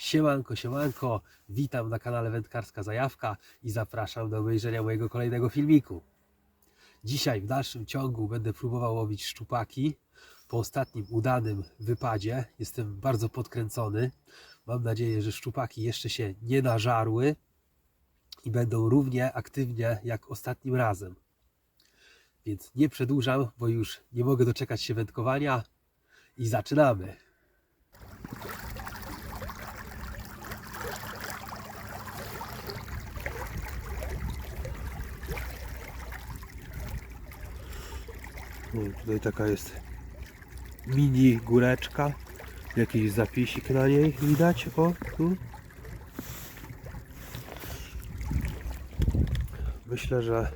Siemanko, siemanko, witam na kanale Wędkarska Zajawka i zapraszam do obejrzenia mojego kolejnego filmiku. Dzisiaj w dalszym ciągu będę próbował łowić szczupaki. Po ostatnim udanym wypadzie jestem bardzo podkręcony. Mam nadzieję, że szczupaki jeszcze się nie nażarły i będą równie aktywnie jak ostatnim razem. Więc nie przedłużam, bo już nie mogę doczekać się wędkowania i zaczynamy. Tutaj taka jest mini góreczka. Jakiś zapisik na niej widać. O, tu. Myślę, że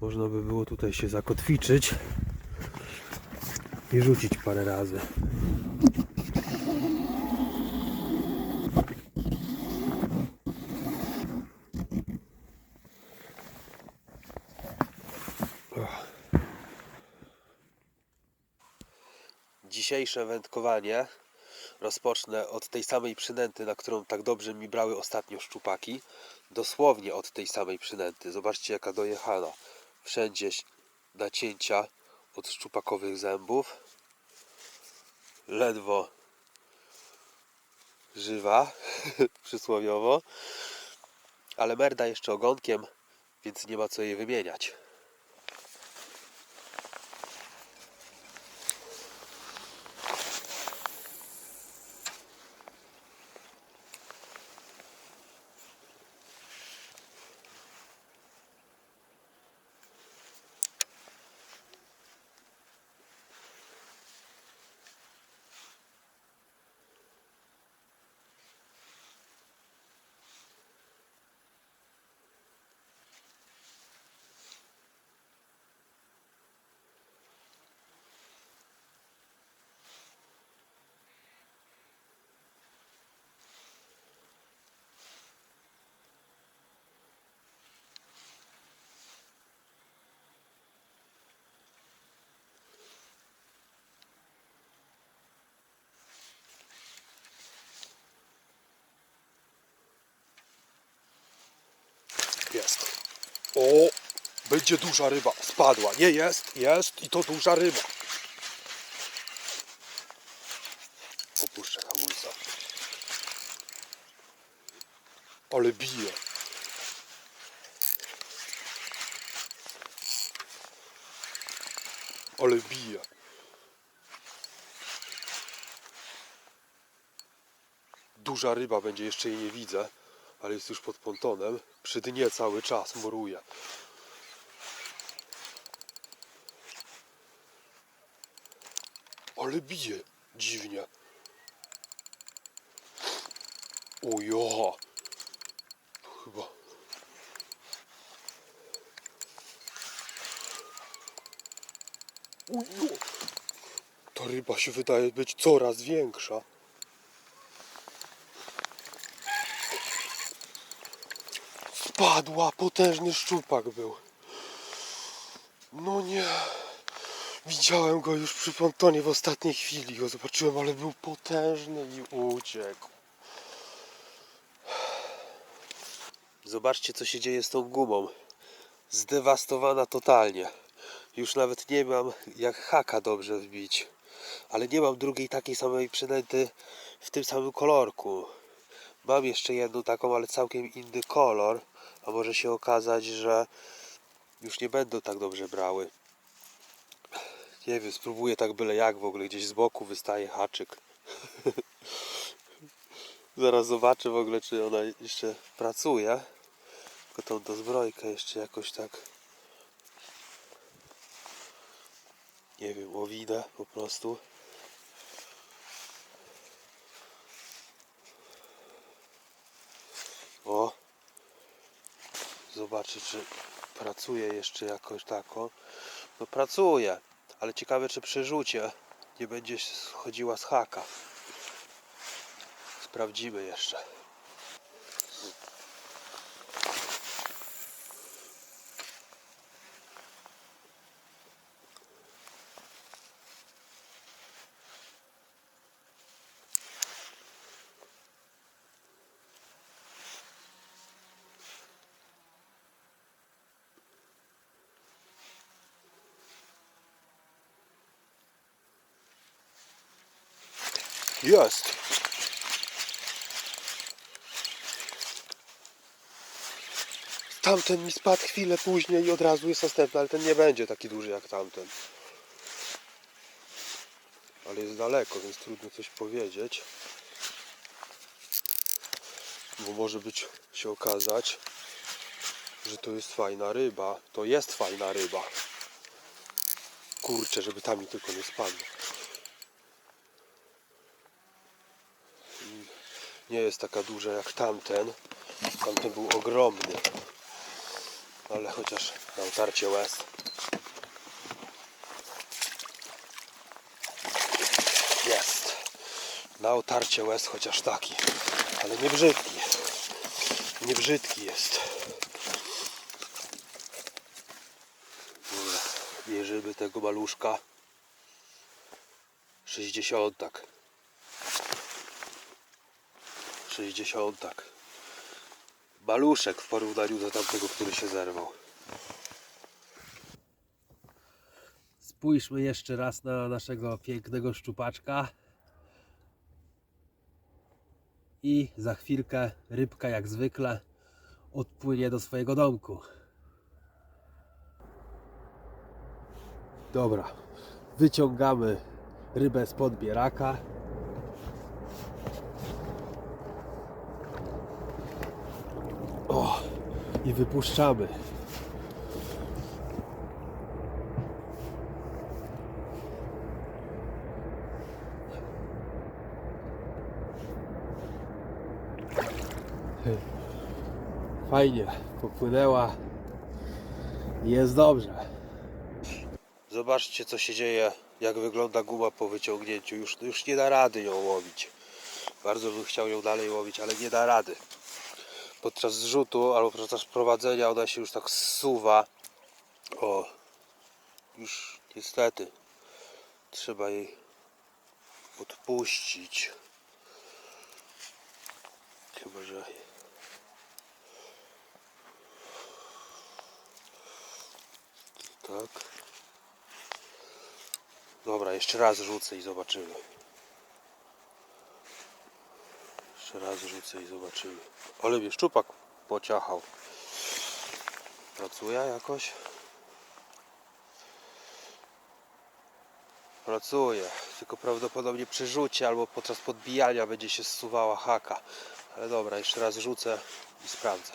można by było tutaj się zakotwiczyć i rzucić parę razy. Dzisiejsze wędkowanie rozpocznę od tej samej przynęty, na którą tak dobrze mi brały ostatnio szczupaki. Dosłownie od tej samej przynęty. Zobaczcie jaka dojechana. Wszędzie nacięcia od szczupakowych zębów. Ledwo żywa, przysłowiowo. Ale merda jeszcze ogonkiem, więc nie ma co jej wymieniać. Jest. O, będzie duża ryba. Spadła. Nie jest, jest i to duża ryba. Opuszczę hamulca. Ale bije. Ale bije. Duża ryba będzie, jeszcze jej nie widzę ale jest już pod pontonem. Przy dnie cały czas muruje. Ale bije dziwnie. Ojo. To chyba. Ojo. Ta ryba się wydaje być coraz większa. Spadła, potężny szczupak był. No nie. Widziałem go już przy pontonie w ostatniej chwili. Go zobaczyłem, ale był potężny i uciekł. Zobaczcie, co się dzieje z tą gumą. Zdewastowana totalnie. Już nawet nie mam jak haka dobrze wbić. Ale nie mam drugiej takiej samej przynęty w tym samym kolorku. Mam jeszcze jedną taką, ale całkiem inny kolor. A może się okazać, że już nie będą tak dobrze brały. Nie wiem, spróbuję tak byle jak w ogóle. Gdzieś z boku wystaje haczyk. Zaraz zobaczę w ogóle, czy ona jeszcze pracuje. Tylko tą dozbrojkę jeszcze jakoś tak. Nie wiem, owinę po prostu. O! Zobaczę, czy pracuje jeszcze jakoś tako. No pracuje, ale ciekawe, czy przy rzucie nie będzie schodziła z haka. Sprawdzimy jeszcze. Jest. Tamten mi spadł chwilę później i od razu jest następny, ale ten nie będzie taki duży jak tamten. Ale jest daleko, więc trudno coś powiedzieć. Bo może być się okazać, że to jest fajna ryba. To jest fajna ryba. Kurczę, żeby tam mi tylko nie spadło. Nie jest taka duża jak tamten. Tamten był ogromny. Ale chociaż na utarcie łez. Jest. Na otarcie łez chociaż taki. Ale nie brzydki. Nie brzydki jest. Dobra, Mierzymy tego maluszka. 60 tak. 60. Maluszek w porównaniu do tamtego, który się zerwał. Spójrzmy jeszcze raz na naszego pięknego szczupaczka. I za chwilkę rybka jak zwykle odpłynie do swojego domku. Dobra, wyciągamy rybę z podbieraka. I wypuszczamy. Fajnie, popłynęła. Jest dobrze. Zobaczcie co się dzieje, jak wygląda guma po wyciągnięciu. Już, już nie da rady ją łowić. Bardzo bym chciał ją dalej łowić, ale nie da rady. Podczas zrzutu albo podczas prowadzenia ona się już tak zsuwa. O, już niestety trzeba jej odpuścić. Chyba, że tak. Dobra, jeszcze raz rzucę i zobaczymy. Jeszcze raz rzucę i zobaczymy. Ale mnie szczupak pociachał. Pracuje jakoś? Pracuje, tylko prawdopodobnie przy rzucie albo podczas podbijania będzie się zsuwała haka. Ale dobra, jeszcze raz rzucę i sprawdzę.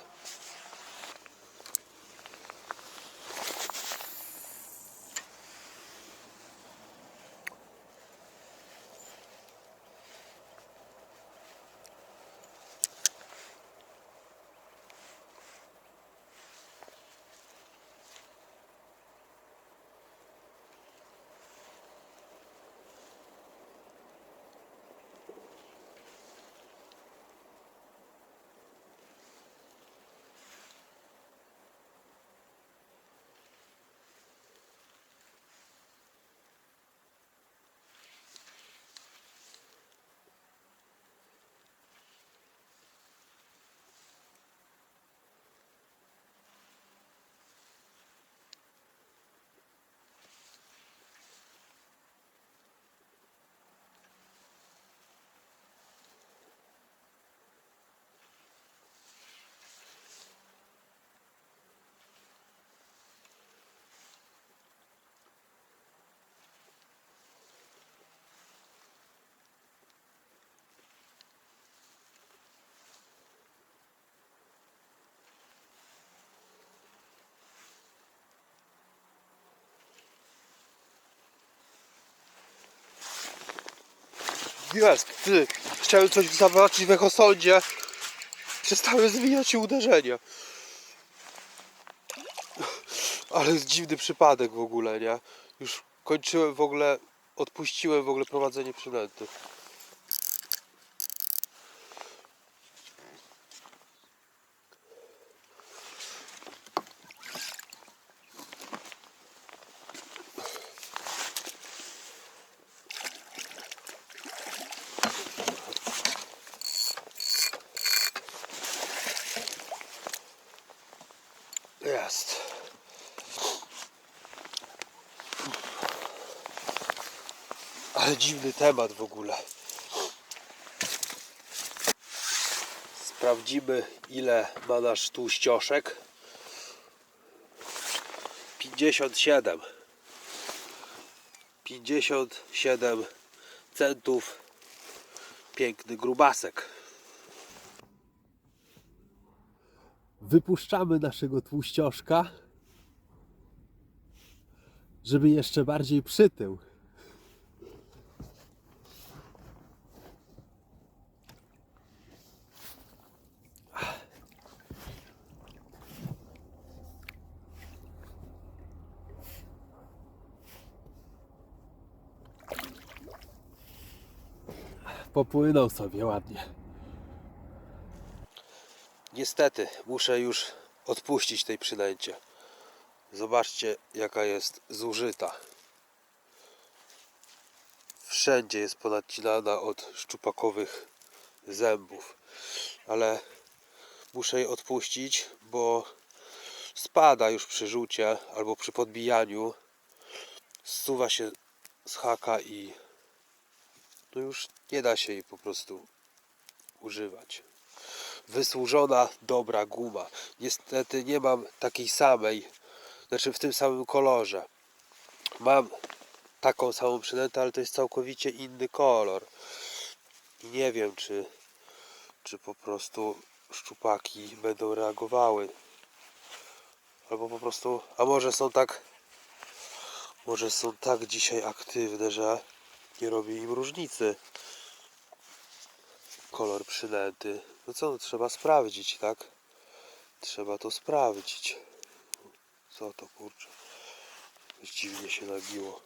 Jest, ty. Chciałem coś zobaczyć w echosądzie. Przestałem zmieniać się uderzenia. Ale jest dziwny przypadek w ogóle, nie? Już kończyłem w ogóle, odpuściłem w ogóle prowadzenie przynęty. Ale dziwny temat w ogóle. Sprawdzimy ile ma nasz tłuścioszek. 57 57 centów piękny grubasek. Wypuszczamy naszego tłuścioszka, żeby jeszcze bardziej przytył. Popłynął sobie ładnie. Niestety muszę już odpuścić tej przynęcie. Zobaczcie jaka jest zużyta. Wszędzie jest ponadcinana od szczupakowych zębów. Ale muszę jej odpuścić, bo spada już przy rzucie albo przy podbijaniu. Zsuwa się z haka i no już nie da się jej po prostu używać wysłużona, dobra guma. Niestety nie mam takiej samej, znaczy w tym samym kolorze. Mam taką samą przynętę, ale to jest całkowicie inny kolor. I nie wiem, czy, czy po prostu szczupaki będą reagowały. Albo po prostu, a może są tak, może są tak dzisiaj aktywne, że nie robi im różnicy kolor przynęty. No co, no, trzeba sprawdzić, tak? Trzeba to sprawdzić. Co to kurczę? Dziwnie się nabiło.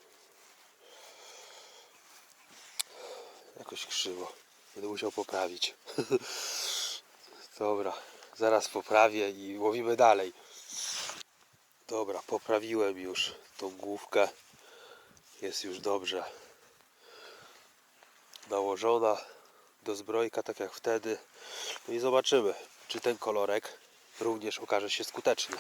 Jakoś krzywo. Będę musiał poprawić. Dobra, zaraz poprawię i łowimy dalej. Dobra, poprawiłem już tą główkę. Jest już dobrze nałożona do zbrojka, tak jak wtedy. No i zobaczymy, czy ten kolorek również okaże się skuteczny.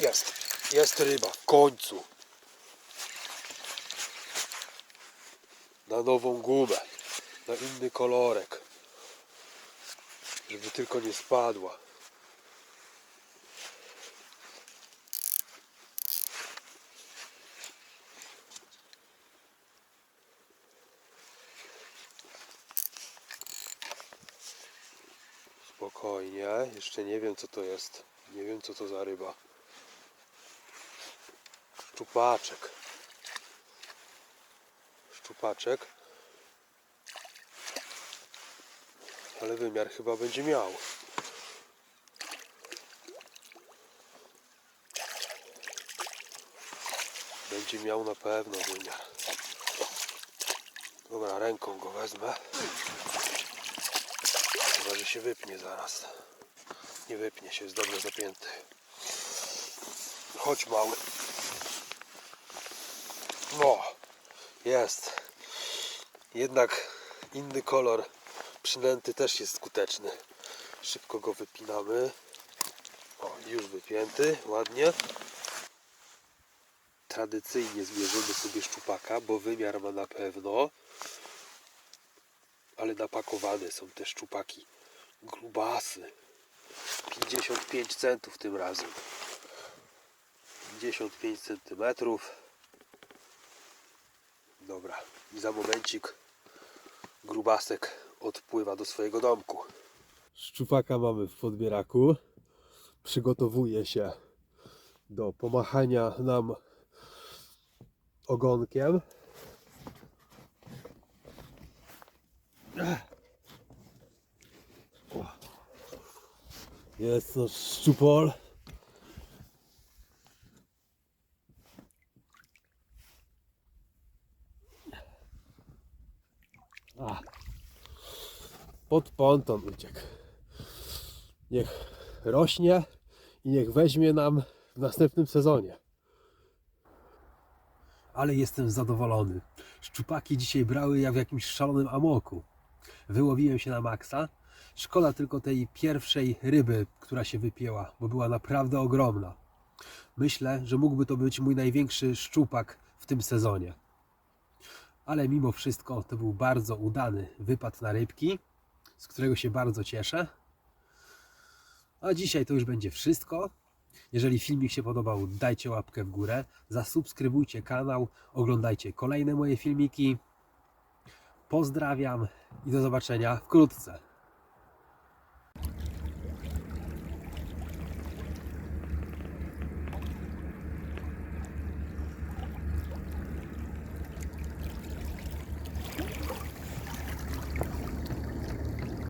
Jest, jest ryba, w końcu. Na nową gumę, na inny kolorek. Żeby tylko nie spadła. Spokojnie, jeszcze nie wiem co to jest. Nie wiem co to za ryba. Szczupaczek. Szczupaczek. Ale wymiar chyba będzie miał. Będzie miał na pewno wymiar. Dobra, ręką go wezmę. Chyba, że się wypnie zaraz. Nie wypnie się, jest dobrze zapięty. Chodź mały. No, jest. Jednak inny kolor przynęty też jest skuteczny. Szybko go wypinamy. O, już wypięty, ładnie. Tradycyjnie zmierzymy sobie szczupaka, bo wymiar ma na pewno. Ale napakowane są te szczupaki. Grubasy. 55 centów tym razem. 55 centymetrów. Dobra, i za momencik grubasek odpływa do swojego domku. Szczupaka mamy w podbieraku. Przygotowuje się do pomachania nam ogonkiem. Jest to szczupol. A. Pod ponton uciekł. Niech rośnie i niech weźmie nam w następnym sezonie. Ale jestem zadowolony. Szczupaki dzisiaj brały jak w jakimś szalonym amoku. Wyłowiłem się na maksa. Szkoda tylko tej pierwszej ryby, która się wypięła, bo była naprawdę ogromna. Myślę, że mógłby to być mój największy szczupak w tym sezonie. Ale mimo wszystko to był bardzo udany wypad na rybki, z którego się bardzo cieszę. A dzisiaj to już będzie wszystko. Jeżeli filmik się podobał, dajcie łapkę w górę, zasubskrybujcie kanał, oglądajcie kolejne moje filmiki. Pozdrawiam i do zobaczenia wkrótce.